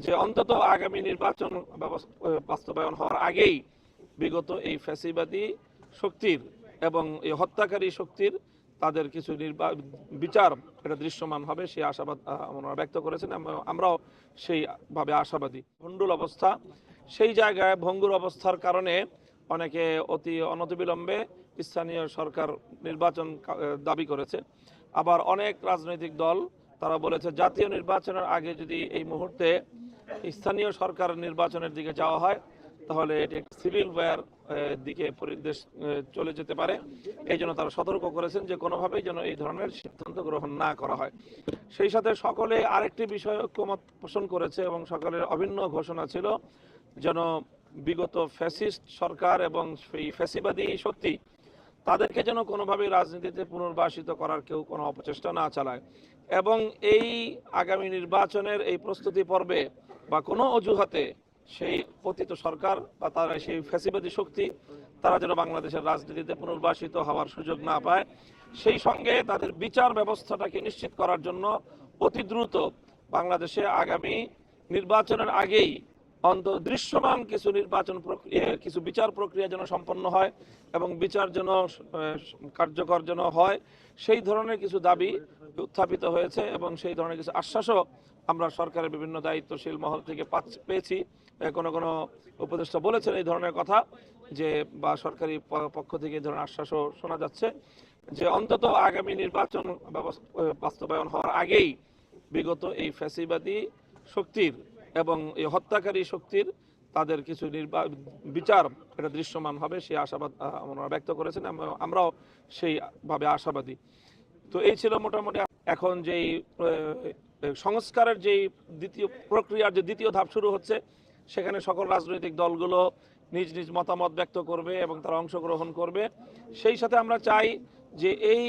যে অন্তত আগামী নির্বাচন বাস্তবায়ন হওয়ার আগেই বিগত এই ফ্যাসিবাদী শক্তির এবং এই হত্যাকারী শক্তির তাদের কিছু নির্বা- বিচার এটা দৃশ্যমান হবে, সেই আশাবাদ ওনারা ব্যক্ত করেছেন আম- আমরাও সেইভাবে আশাবাদী। ভণ্ডুল অবস্থা, সেই জায়গায় ভঙ্গুর অবস্থার কারণে অনেকে অতি অনতিবিলম্বে স্থানীয় সরকার নির্বাচন দাবি করেছে। আবার অনেক রাজনৈতিক দল, তারা বলেছে জাতীয় নির্বাচনের আগে যদি এই মুহূর্তে স্থানীয় সরকার নির্বাচনের দিকে যাওয়া হয়, তাহলে এটি সিভিল ওয়ার দিকে পরিদেশ চলে যেতে পারে। এই জন্য তারা সতর্ক করেছেন যে কোনোভাবেই যেন এই ধরনের সিদ্ধান্ত গ্রহণ না করা হয়। সেই সাথে সকলে আরেকটি বিষয় ঐক্যমত পোষণ করেছে এবং সকলের অভিন্ন ঘোষণা ছিল যেন বিগত ফ্যাসিস্ট সরকার এবং সেই ফ্যাসিবাদী শক্তি তাদেরকে যেন কোনোভাবেই রাজনীতিতে পুনর্বাসিত করার কেউ কোনো অপচেষ্টা না চালায়। এবং এই আগামী নির্বাচনের এই প্রস্তুতি পর্বে বা কোনো অজুহাতে সেই পতিত সরকার বা তারা সেই ফ্যাসিবাদী শক্তি, তারা যেন বাংলাদেশের রাজনীতিতে পুনর্বাসিত হওয়ার সুযোগ না পায়, সেই সঙ্গে তাদের বিচার ব্যবস্থাটাকে নিশ্চিত করার জন্য অতি দ্রুত বাংলাদেশে আগামী নির্বাচনের আগেই অন্ত দৃশ্যমান কিছু নির্বাচন প্রক্রিয়া, কিছু বিচার প্রক্রিয়া যেন সম্পন্ন হয় এবং বিচার যেন কার্যকর যেন হয়, সেই ধরনের কিছু দাবি উত্থাপিত হয়েছে এবং সেই ধরনের কিছু আশ্বাসও আমরা সরকারের বিভিন্ন দায়িত্বশীল মহল থেকে পেয়েছি। কোনো কোনো উপদেষ্টা বলেছেন এই ধরনের কথা যে, বা সরকারি পক্ষ থেকে এই ধরনের আশ্বাসও শোনা যাচ্ছে যে, অন্তত আগামী নির্বাচন বাস্তবায়ন হওয়ার আগেই বিগত এই ফ্যাসিবাদী শক্তির এবং এই হত্যাকারী শক্তির তাদের কিছু নির্বা, বিচার এটা দৃশ্যমান হবে সেই আশাবাদ ওনারা ব্যক্ত করেছেন, আম- আমরাও সেইভাবে আশাবাদী। তো এই ছিল মোটামুটি এখন যেই সংস্কারের যেই দ্বিতীয় প্রক্রিয়ার যে দ্বিতীয় ধাপ শুরু হচ্ছে, সেখানে সকল রাজনৈতিক দলগুলো নিজ নিজ মতামত ব্যক্ত করবে এবং তারা অংশগ্রহণ করবে। সেই সাথে আমরা চাই যে এই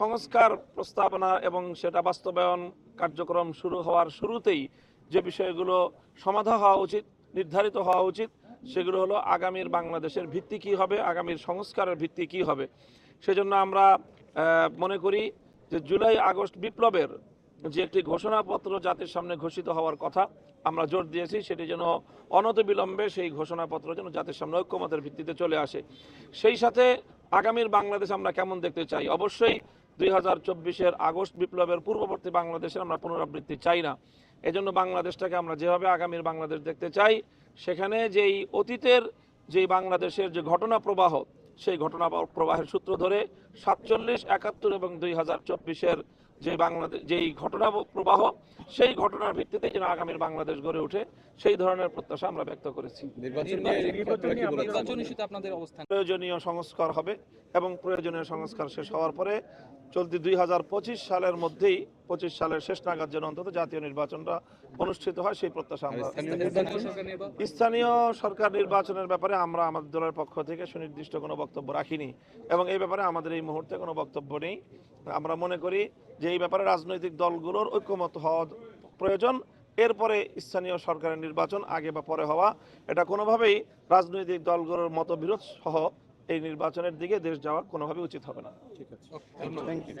সংস্কার প্রস্তাবনা এবং সেটা বাস্তবায়ন কার্যক্রম শুরু হওয়ার শুরুতেই যে বিষয়গুলো সমাধা হওয়া উচিত, নির্ধারিত হওয়া উচিত, সেগুলো হলো আগামীর বাংলাদেশের ভিত্তি কী হবে, আগামীর সংস্কারের ভিত্তি কী হবে। সেজন্য আমরা মনে করি যে জুলাই আগস্ট বিপ্লবের যে একটি ঘোষণাপত্র জাতির সামনে ঘোষিত হওয়ার কথা আমরা জোর দিয়েছি, সেটি যেন অনতিবিলম্বে সেই ঘোষণাপত্র যেন জাতির সামনে ঐক্যমতের ভিত্তিতে চলে আসে। সেই সাথে আগামীর বাংলাদেশ আমরা কেমন দেখতে চাই? অবশ্যই দুই হাজার চব্বিশের আগস্ট বিপ্লবের পূর্ববর্তী বাংলাদেশের আমরা পুনরাবৃত্তি চাই না। এজন্য বাংলাদেশটাকে আমরা যেভাবে আগামীর বাংলাদেশ দেখতে চাই, সেখানে যেই অতীতের যেই বাংলাদেশের যে ঘটনা প্রবাহ, সেই ঘটনা প্রবাহের সূত্র ধরে সাতচল্লিশ, একাত্তর এবং দুই হাজার চব্বিশের যে বাংলাদেশ যেই ঘটনা প্রবাহ সেই ঘটনার ভিত্তিতে যেন আগামীর বাংলাদেশ গড়ে ওঠে সেই ধরনের প্রত্যাশা আমরা ব্যক্ত করেছি। প্রয়োজনীয় সংস্কার হবে এবং প্রয়োজনীয় সংস্কার শেষ হওয়ার পরে চলতি দুই হাজার পঁচিশ সালের মধ্যেই পঁচিশ সালের শেষ নাগাদ যেন অন্তত জাতীয় নির্বাচনটা অনুষ্ঠিত হয় সেই প্রত্যাশা আমরা স্থানীয় সরকার নির্বাচনের ব্যাপারে আমরা আমাদের দলের পক্ষ থেকে সুনির্দিষ্ট কোনো বক্তব্য রাখিনি এবং এই ব্যাপারে আমাদের এই মুহূর্তে কোনো বক্তব্য নেই। আমরা মনে করি যে এই ব্যাপারে রাজনৈতিক দলগুলোর ঐক্যমত হওয়া প্রয়োজন। এরপরে স্থানীয় সরকারের নির্বাচন আগে বা পরে হওয়া এটা কোনোভাবেই রাজনৈতিক দলগুলোর মতবিরোধ সহ এই নির্বাচনের দিকে দেশ যাওয়া কোনোভাবেই উচিত হবে না। ঠিক আছে। Thank you